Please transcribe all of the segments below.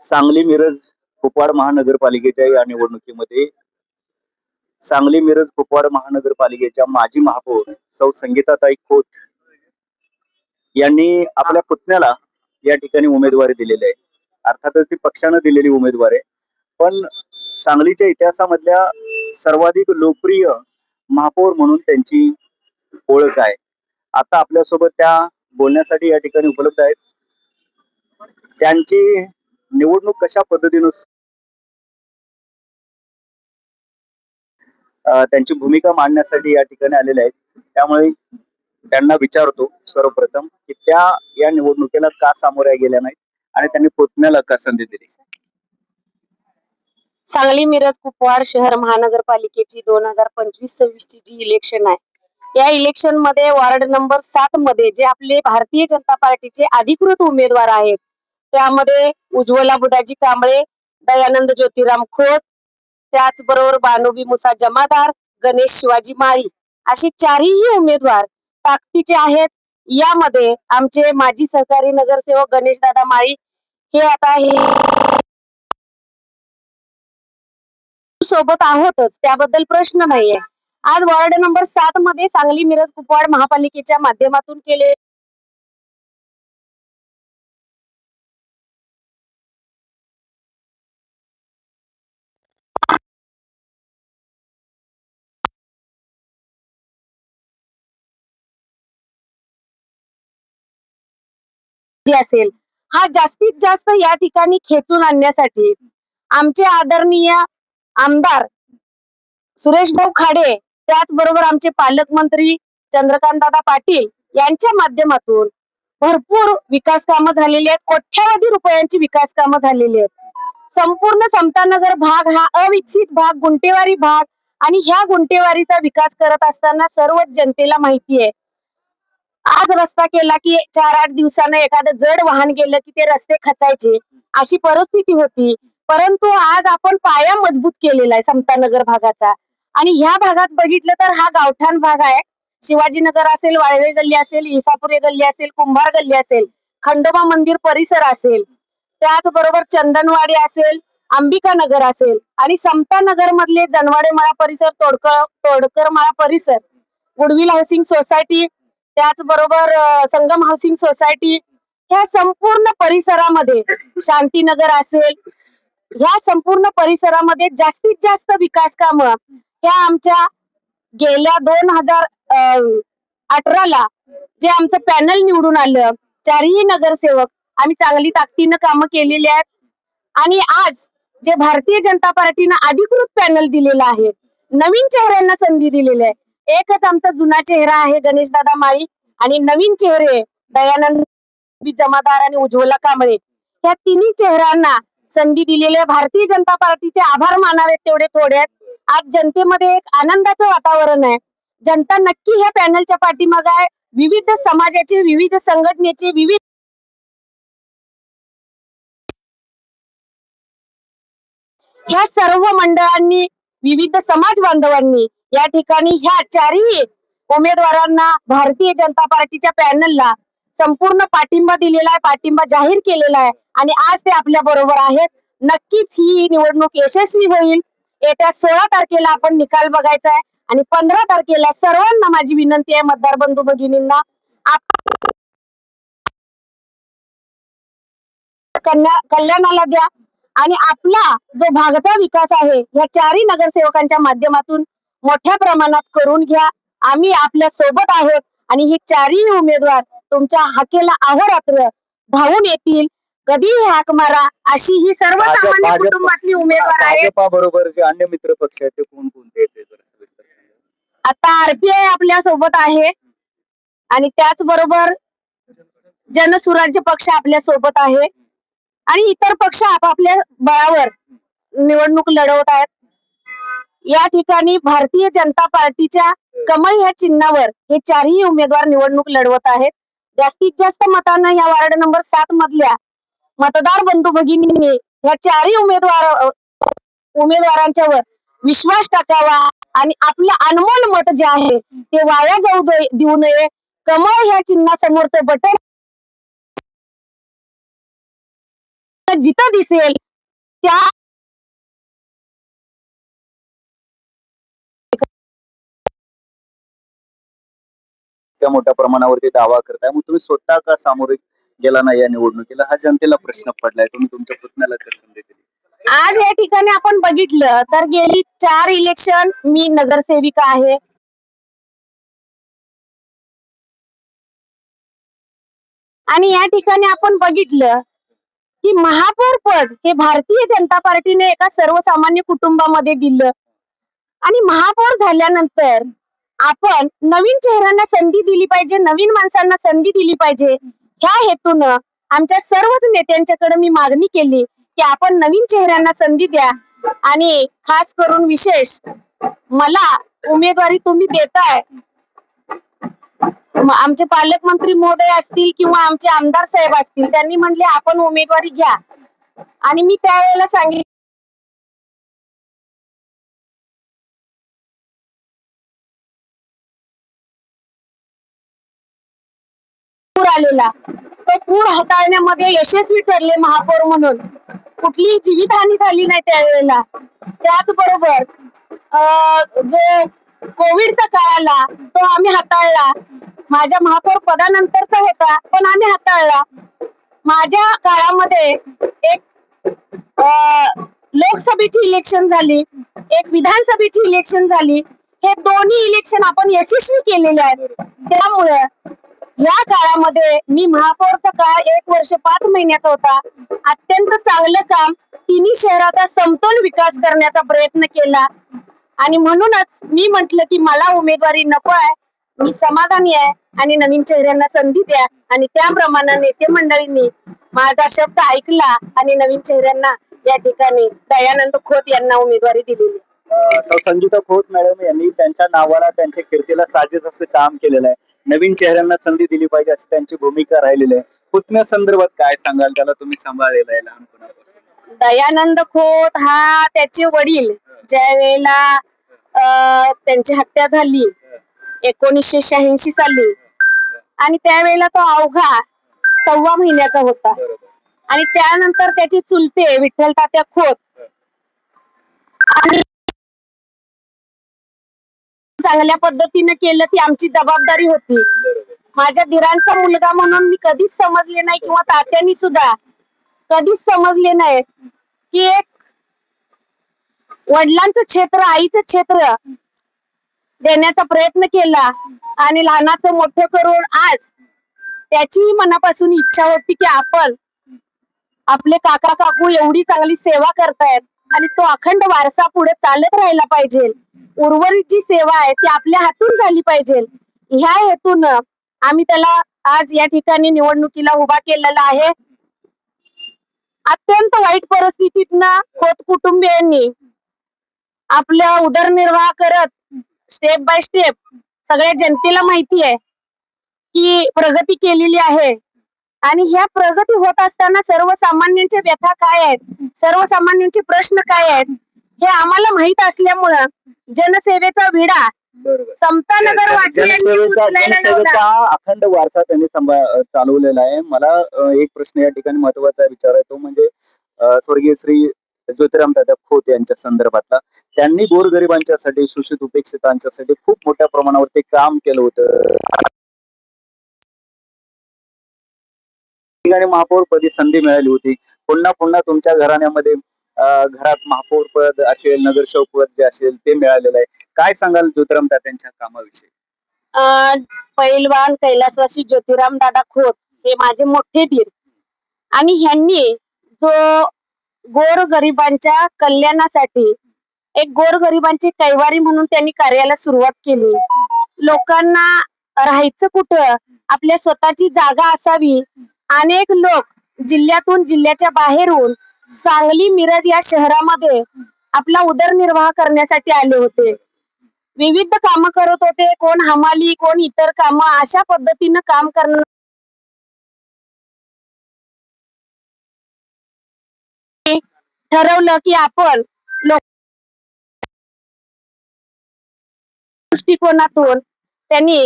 सांगली मिरज कुपवाड महानगरपालिकेच्या या निवडणुकीमध्ये सांगली मिरज कुपवाड महानगरपालिकेच्या माजी महापौर सौ संगीताताई खोत यांनी आपल्या पुतण्याला या ठिकाणी उमेदवारी दिलेली आहे. अर्थातच ती पक्षानं दिलेली उमेदवारी आहे. पण सांगलीच्या इतिहासामधल्या सर्वाधिक लोकप्रिय महापौर म्हणून त्यांची ओळख आहे. आता आपल्यासोबत त्या बोलण्यासाठी या ठिकाणी उपलब्ध आहेत. त्यांची निवडणूक कशा पद्धतीनं त्यांची भूमिका मांडण्यासाठी या ठिकाणी आलेले आहेत. त्यामुळे त्यांना विचारतो सर्वप्रथम की त्या या निवडणुकीला का सामोऱ्या गेल्या नाहीत आणि त्यांनी पुतण्याला का संधी दिली? सांगली मिरज कुपवाड शहर महानगरपालिकेची दोन हजार पंचवीस सव्वीस ची जी इलेक्शन आहे या इलेक्शनमध्ये वार्ड नंबर सात मध्ये जे आपले भारतीय जनता पार्टीचे अधिकृत उमेदवार आहेत त्यामध्ये उज्ज्वला बुधाजी कांबळे दयानंद ज्योतिराम खोत त्याचबरोबर बानोबी मुसा जमादार गणेश शिवाजी माळी असे चारही उमेदवार ताकदीचे आहेत. यामध्ये आमचे माजी सहकारी नगरसेवक गणेश दादा माळी हे आता हे सोबत आहोतच त्याबद्दल प्रश्न नाहीये. आज वॉर्ड नंबर सात मध्ये सांगली मिरज कुपवाड महापालिकेच्या माध्यमातून केले असेल. हा जास्तीत जास्त या ठिकाणी खेचून आणण्यासाठी आमचे आदरणीय आमदार सुरेश भाऊ खाडे त्याचबरोबर आमचे पालकमंत्री चंद्रकांतदादा पाटील यांच्या माध्यमातून भरपूर विकास कामं झालेली आहेत. कोट्यावधी रुपयांची विकास कामं झालेली आहेत. संपूर्ण समतानगर भाग हा अविकसित भाग गुंटेवारी भाग आणि ह्या गुंटेवारीचा विकास करत असताना सर्वच जनतेला माहिती आहे. आज रस्ता केला की चार आठ दिवसानं एखादं जड वाहन गेलं की ते रस्ते खचायचे. अशी परिस्थिती होती. परंतु आज आपण पाया मजबूत केलेला आहे समतानगर भागाचा. आणि ह्या भागात बघितलं तर हा गावठाण भाग आहे. शिवाजीनगर असेल वाळवे गल्ली असेल इसापुरे गल्ली असेल कुंभार गल्ली असेल खंडोबा मंदिर परिसर असेल त्याचबरोबर चंदनवाडी असेल अंबिका नगर असेल आणि समता नगर मधले जनवाडे माळा परिसर तोडकर तोडकर माळा परिसर गुडविल हाऊसिंग सोसायटी त्याचबरोबर संगम हाऊसिंग सोसायटी ह्या संपूर्ण परिसरामध्ये शांतीनगर असेल ह्या संपूर्ण परिसरामध्ये जास्तीत जास्त विकास कामं ह्या आमच्या गेल्या दोन हजार अठराला जे आमचं पॅनल निवडून आलं चारही नगरसेवक आम्ही चांगली ताकदीनं कामं केलेली आहेत. आणि आज जे भारतीय जनता पार्टीनं अधिकृत पॅनल दिलेलं आहे नवीन चेहऱ्यांना संधी दिलेली आहे एकच आमचा जुना चेहरा आहे गणेश दादा माळी आणि नवीन चेहरे दयानंद जमादार आणि उज्ज्वला कांबळे. या तिन्ही चेहऱ्यांना संधी दिलेल्या भारतीय जनता पार्टीचे आभार मानावेत तेवढे थोडे आहेत. आज जनतेमध्ये एक आनंदाचं वातावरण आहे. जनता नक्की ह्या पॅनलच्या पाठीमाग आहे. विविध समाजाचे विविध संघटनेचे विविध ह्या सर्व मंडळांनी विविध समाज बांधवांनी या ठिकाणी ह्या चारही उमेदवारांना भारतीय जनता पार्टीच्या पॅनलला संपूर्ण पाठिंबा दिलेला आहे पाठिंबा जाहीर केलेला आहे आणि आज ते आपल्या बरोबर आहेत. नक्कीच ही निवडणूक यशस्वी होईल. येत्या सोळा तारखेला आपण निकाल बघायचा आहे आणि पंधरा तारखेला सर्वांना माझी विनंती आहे मतदार बंधू भगिनींना कन्या कल्याणाला द्या आणि आपला जो भागाचा विकास आहे या चारही नगरसेवकांच्या माध्यमातून मोठ्या प्रमाणात करून घ्या. आम्ही आपल्यासोबत आहोत आणि हे चारही उमेदवार तुमच्या हाकेला अहोरात्र धावून येतील. कधीही हाक मारा अशी ही सर्वसामान्य भाजप- कुटुंबातली उमेदवार भाजपा बरोबर जे अन्य मित्र पक्ष आहेत ते कोण कोणते. आता आरपीआय आपल्यासोबत आहे. आणि त्याचबरोबर जनसुराज्य पक्ष आपल्यासोबत आहे. आणि इतर पक्ष आपापल्या बळावर निवडणूक लढवत आहेत. या ठिकाणी भारतीय जनता पार्टीच्या कमळ या चिन्हावर हे चारही उमेदवार निवडणूक लढवत आहेत. जास्तीत जास्त मतांना या वार्ड नंबर सात मधल्या मतदार बंधू भगिनींनी या चारही उमेदवार उमेदवारांच्या वर विश्वास टाकावा आणि आपलं अनमोल मत जे आहे ते वाया जाऊ देऊ नये. कमळ ह्या चिन्हासमोरचं बटन जिथं दिसेल त्या इतक्या मोठ्या प्रमाणावरती दावा करताय. मग तुम्ही स्वतः का सामोरे गेला नाही या निवडणुकीला? हा जनतेला प्रश्न पडलाय. तुम्ही तुमच्या पुतण्याला कसं संधी दिली आज या ठिकाणी आपण बघितलं तर गेली चार इलेक्शन मी नगरसेविका आहे. आणि या ठिकाणी आपण बघितलं की महापौर पद हे भारतीय जनता पार्टीने एका सर्वसामान्य कुटुंबामध्ये दिलं. आणि महापौर झाल्यानंतर आपण नवीन चेहऱ्यांना संधी दिली पाहिजे नवीन माणसांना संधी दिली पाहिजे. ह्या हेतूनं आमच्या सर्वच नेत्यांच्याकडे मी मागणी केली की आपण नवीन चेहऱ्यांना संधी द्या. आणि खास करून विशेष मला उमेदवारी तुम्ही देताय. आमचे पालकमंत्री महोदय असतील किंवा आमचे आमदार साहेब असतील त्यांनी म्हणले आपण उमेदवारी घ्या. आणि मी त्यावेळेला सांगितलं पूर आलेला. तो पूर हाताळण्यामध्ये यशस्वी ठरले महापौर म्हणून. कुठलीही जीवितहानी झाली नाही त्यावेळेला. त्याचबरोबर अं, जो कोविडचा काळ आला तो आम्ही हाताळला. माझ्या महापौर पदानंतरचा होता पण आम्ही हाताळला. माझ्या काळामध्ये एक लोकसभेची इलेक्शन झाली एक विधानसभेची इलेक्शन झाली. हे दोन्ही इलेक्शन आपण यशस्वी केलेले आहेत त्यामुळे या काळामध्ये मी महापौरचा काळ एक वर्ष पाच महिन्याचा होता. अत्यंत चांगलं काम. तिन्ही शहराचा समतोल विकास करण्याचा प्रयत्न केला. आणि म्हणूनच मी म्हंटल की मला उमेदवारी नको आहे. मी समाधानी आहे आणि नवीन चेहऱ्यांना संधी द्या. आणि त्याप्रमाणे नेते मंडळींनी माझा शब्द ऐकला आणि नवीन चेहऱ्यांना या ठिकाणी दयानंद खोत यांना उमेदवारी दिलेली. अं, खोत मॅडम यांनी त्यांच्या नावाला त्यांच्या कीर्तीला साजेस असं काम केलेलं आहे. नवीन चेहऱ्यांना संधी दिली पाहिजे अशी त्यांची भूमिका राहिलेली आहे. पुतण्या संदर्भात काय सांगाल? त्याला तुम्ही सांभाळलेलं आहे लहानपणापासून. दयानंद खोत हा त्याचे वडील. ज्या वेळेला अं, त्यांची हत्या झाली एकोणीसशे शहाऐंशी साली. आणि त्यावेळेला तो अवघा सव्वा महिन्याचा होता. आणि त्यानंतर त्याचे चुलते विठ्ठल तात्या खोत. आणि चांगल्या पद्धतीने केलं ती आमची जबाबदारी होती. माझ्या दिरांचा मुलगा म्हणून मी कधीच समजले नाही किंवा तात्यांनी सुद्धा कधीच समजले नाही की एक वडिलांचं क्षेत्र आईचं क्षेत्र देण्याचा प्रयत्न केला आणि लहानाचं मोठं करून आज त्याचीही मनापासून इच्छा होती की आपण आपले काका काकू एवढी चांगली सेवा करतायत. आणि तो अखंड वारसा पुढे चालत राहिला पाहिजे. उर्वरित जी सेवा आहे ती आपल्या हातून झाली पाहिजे. ह्या हेतून आम्ही त्याला आज या ठिकाणी निवडणुकीला उभा केलेला आहे. अत्यंत वाईट परिस्थितीतनं खोत कुटुंबियांनी आपला उदरनिर्वाह करत स्टेप बाय स्टेप सगळ्या जनतेला माहिती आहे की प्रगती केलेली आहे. आणि ह्या प्रगती होत असताना सर्वसामान्यांच्या व्यथा काय आहेत? सर्वसामान्यांचे प्रश्न काय आहेत? हे आम्हाला माहीत असल्यामुळं जनसेवेचा विडा बरोबर. समता नगर वासियांनी जनसेवेचा उचलायला लावला. जनसेवेचा हा अखंड वारसा त्यांनी चालवलेला आहे. मला एक प्रश्न या ठिकाणी महत्त्वाचा विचार आहे. तो म्हणजे स्वर्गीय श्री ज्योतिराम दादा खोत यांच्या संदर्भातला. त्यांनी गोरगरिबांच्यासाठी शोषित उपेक्षितांच्यासाठी खूप मोठ्या प्रमाणावरती काम केलं होतं. ठिकाणी महापौर पदी संधी मिळाली होती. पुन्हा पुन्हा तुमच्या घराण्यामध्ये अं, घरात महापौर पद असेल नगरसेवक पद जे असेल ते मिळालेलं आहे. काय सांगाल ज्योतिराम त्यांच्या कामाविषयी? अं, पैलवान कैलासवासी ज्योतिराम दादा खोत हे माझे मोठे धीर आणि ह्यांनी जो गोर गरिबांच्या कल्याणासाठी एक गोर गरिबांची कैवारी म्हणून त्यांनी कार्याला सुरुवात केली. लोकांना राहायचं कुठं? आपल्या स्वतःची जागा असावी. अनेक लोक जिल्ह्यातून जिल्ह्याच्या बाहेरून सांगली मिरज या शहरामध्ये आपला उदरनिर्वाह करण्यासाठी आले होते. विविध काम करत होते. कोण हमाली कोण इतर कामं अशा पद्धतीनं काम करणं ठरवलं की आपण लोक दृष्टिकोनातून त्यांनी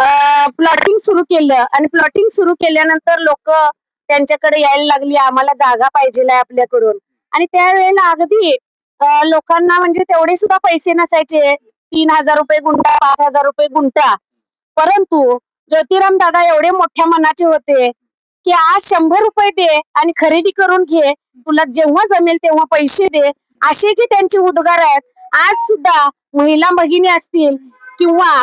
प्लॉटिंग सुरू केलं. आणि प्लॉटिंग सुरू केल्यानंतर लोक त्यांच्याकडे यायला लागली आम्हाला जागा पाहिजे आपल्याकडून. आणि त्यावेळेला अगदी लोकांना म्हणजे तेवढे सुद्धा पैसे नसायचे. तीन हजार रुपये गुंठा पाच हजार रुपये गुंठा. परंतु ज्योतिराम दादा एवढे मोठ्या मनाचे होते की आज शंभर रुपये दे आणि खरेदी करून घे. तुला जेव्हा जमेल तेव्हा पैसे दे. असे जे त्यांचे उद्गार आहेत आज सुद्धा महिला भगिनी असतील किंवा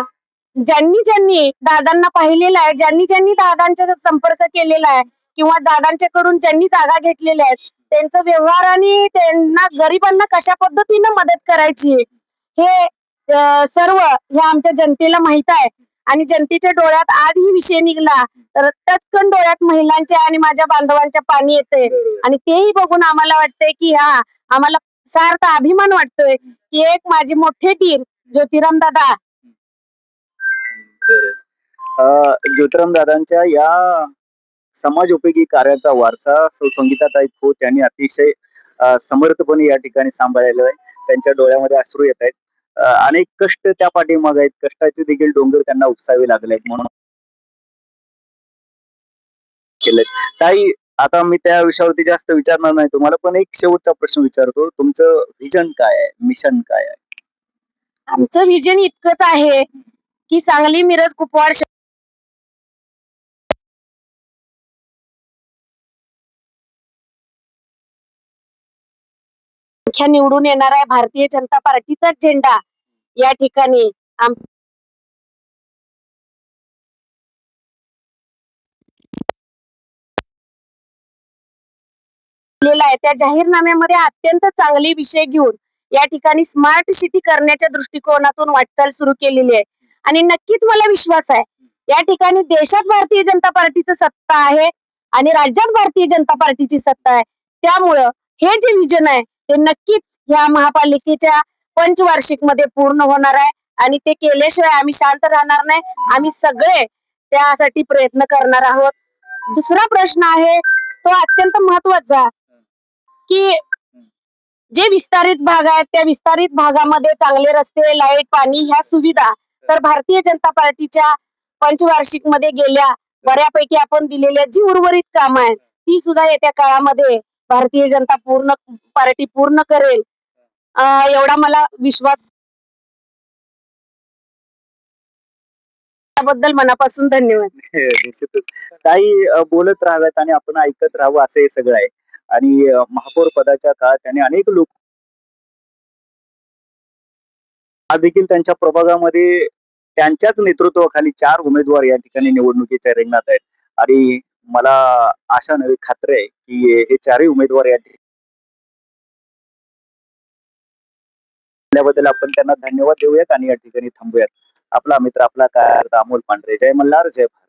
ज्यांनी ज्यांनी दादांना पाहिलेलं आहे ज्यांनी ज्यांनी दादांच्या संपर्क केलेला आहे किंवा दादांच्याकडून ज्यांनी जागा घेतलेल्या आहेत त्यांचं व्यवहार आणि त्यांना गरिबांना कशा पद्धतीनं मदत करायची हे सर्व हे आमच्या जनतेला माहीत आहे. आणि जनतेच्या डोळ्यात आज ही विषय निघला तर टचकन डोळ्यात महिलांच्या आणि माझ्या बांधवांच्या पाणी येते आणि तेही बघून आम्हाला वाटतंय की हा आम्हाला सार्थ अभिमान वाटतोय की एक माझी मोठे टीम ज्योतिराम दादा ज्योतिराम दादांच्या या समाजोपयोगी कार्याचा वारसा सौ संगीताताई खोत यांनी अतिशय समर्थपणे या ठिकाणी सांभाळलेला आहे. त्यांच्या डोळ्यामध्ये अश्रू येत आहेत. अनेक कष्ट त्या पाठीमागे आहेत. कष्टाचे देखील डोंगर त्यांना उपसावे लागले आहेत म्हणून केलेत ताई आता मी त्या विषयावरती जास्त विचारणार नाही. तुम्हाला पण एक शेवटचा प्रश्न विचारतो. तुमचं व्हिजन काय आहे? मिशन काय आहे? आमचं व्हिजन इतकंच आहे की सांगली मिरज कुपवाड संख्या निवडून येणार आहे भारतीय जनता पार्टीचा झेंडा. या ठिकाणी आहे. त्या जाहीरनाम्यामध्ये अत्यंत चांगले विषय घेऊन या ठिकाणी स्मार्ट सिटी करण्याच्या दृष्टिकोनातून वाटचाल सुरू केलेली आहे. आणि नक्कीच मला विश्वास आहे या ठिकाणी देशात भारतीय जनता पार्टीचं सत्ता आहे आणि राज्यात भारतीय जनता पार्टीची सत्ता आहे. त्यामुळं हे जे विजन आहे ते नक्कीच ह्या महापालिकेच्या पंचवार्षिकमध्ये पूर्ण होणार आहे. आणि ते केल्याशिवाय आम्ही शांत राहणार नाही. आम्ही सगळे त्यासाठी प्रयत्न करणार आहोत. दुसरा प्रश्न आहे तो अत्यंत महत्त्वाचा की जे विस्तारित भाग आहेत त्या विस्तारित भागामध्ये चांगले रस्ते लाइट पाणी ह्या सुविधा तर भारतीय जनता पार्टीच्या पंचवार्षिकमध्ये गेल्या. बऱ्यापैकी आपण दिलेल्या जी उर्वरित कामं आहेत ती सुद्धा येत्या काळामध्ये भारतीय जनता पूर्ण पार्टी पूर्ण करेल. एवढा मला विश्वास त्याबद्दल मनापासून धन्यवाद. निश्चितच. काही बोलत राहाव्यात आणि आपण ऐकत राहावं असं हे सगळं आहे. आणि महापौर पदाच्या काळात त्याने अनेक लोक आज देखील त्यांच्या प्रभागामध्ये त्यांच्याच नेतृत्वाखाली चार उमेदवार या ठिकाणी निवडणुकीच्या रिंगणात आहेत. आणि मला आशा नव्हे खात्री आहे की हे चारही उमेदवार या ठिकाणी त्याबद्दल आपण त्यांना धन्यवाद देऊयात आणि या ठिकाणी थांबूयात. आपला मित्र आपला काय अमोल पांढरे. जय मल्हार जय भारत.